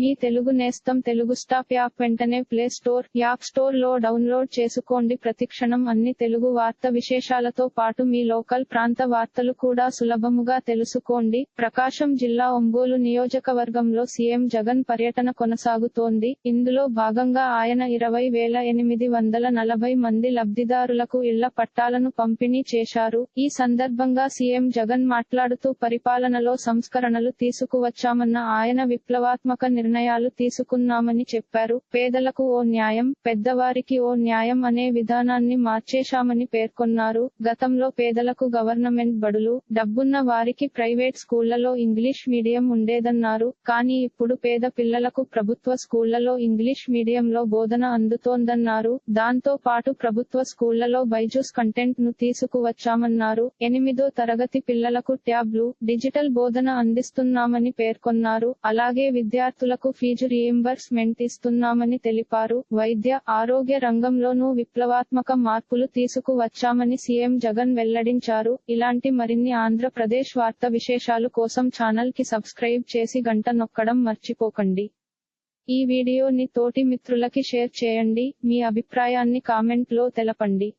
మీ తెలుగు నేస్తం Telugu stop app వెంటనే play store app స్టోర్లో డౌన్లోడ్ చేసుకోండి. ప్రతిక్షణం అన్ని తెలుగు వార్త విశేషాలతో పాటు మీ లోకల్ ప్రాంత వార్తలు కూడా సులభముగా తెలుసుకోండి. ప్రకాశం జిల్లా ఒంగోలు నియోజకవర్గంలో సీఎం జగన్ పర్యటన కొనసాగుతోంది. ఇందులో భాగంగా ఆయన ఇరవై వేల ఎనిమిది వందల నలభై మంది లబ్ధిదారులకు ఇళ్ళ పట్టాలను పంపిణీ చేశారు. ఈ సందర్భంగా సీఎం జగన్ మాట్లాడుతూ పరిపాలనలో సంస్కరణలు తీసుకువచ్చామన్న ఆయన విప్లవాత్మక నిర్ణయాలు తీసుకున్నామని చెప్పారు. పేదలకు ఓ న్యాయం పెద్దవారికి ఓ న్యాయం అనే విధానాన్ని మార్చేశామని పేర్కొన్నారు. గతంలో పేదలకు గవర్నమెంట్ బడులు డబ్బున్న వారికి ప్రైవేట్ స్కూళ్ళలో ఇంగ్లీష్ మీడియం ఉండేదన్నారు. కానీ ఇప్పుడు పేద పిల్లలకు ప్రభుత్వ స్కూళ్ళలో ఇంగ్లీష్ మీడియంలో బోధన అందుతోందన్నారు. దాంతో పాటు ప్రభుత్వ స్కూళ్ళలో బైజూస్ కంటెంట్ను తీసుకువచ్చామన్నారు. ఎనిమిదో తరగతి పిల్లలకు ట్యాబ్లు డిజిటల్ బోధన అందిస్తున్నామని పేర్కొన్నారు. అలాగే విద్యార్థులకు ఫీజు రీయింబర్స్మెంట్ ఇస్తున్నామని తెలిపారు. వైద్య ఆరోగ్య రంగంలోనూ విప్లవాత్మక మార్పులు తీసుకువచ్చామని సీఎం జగన్ వెల్లడించారు. ఇలాంటి మరిన్ని ఆంధ్రప్రదేశ్ వార్త విశేషాలు కోసం ఛానల్కి సబ్స్క్రైబ్ చేసి గంట నొక్కడం మర్చిపోకండి. ఈ వీడియోని తోటి మిత్రులకి షేర్ చేయండి. మీ అభిప్రాయాన్ని కామెంట్లో తెలపండి.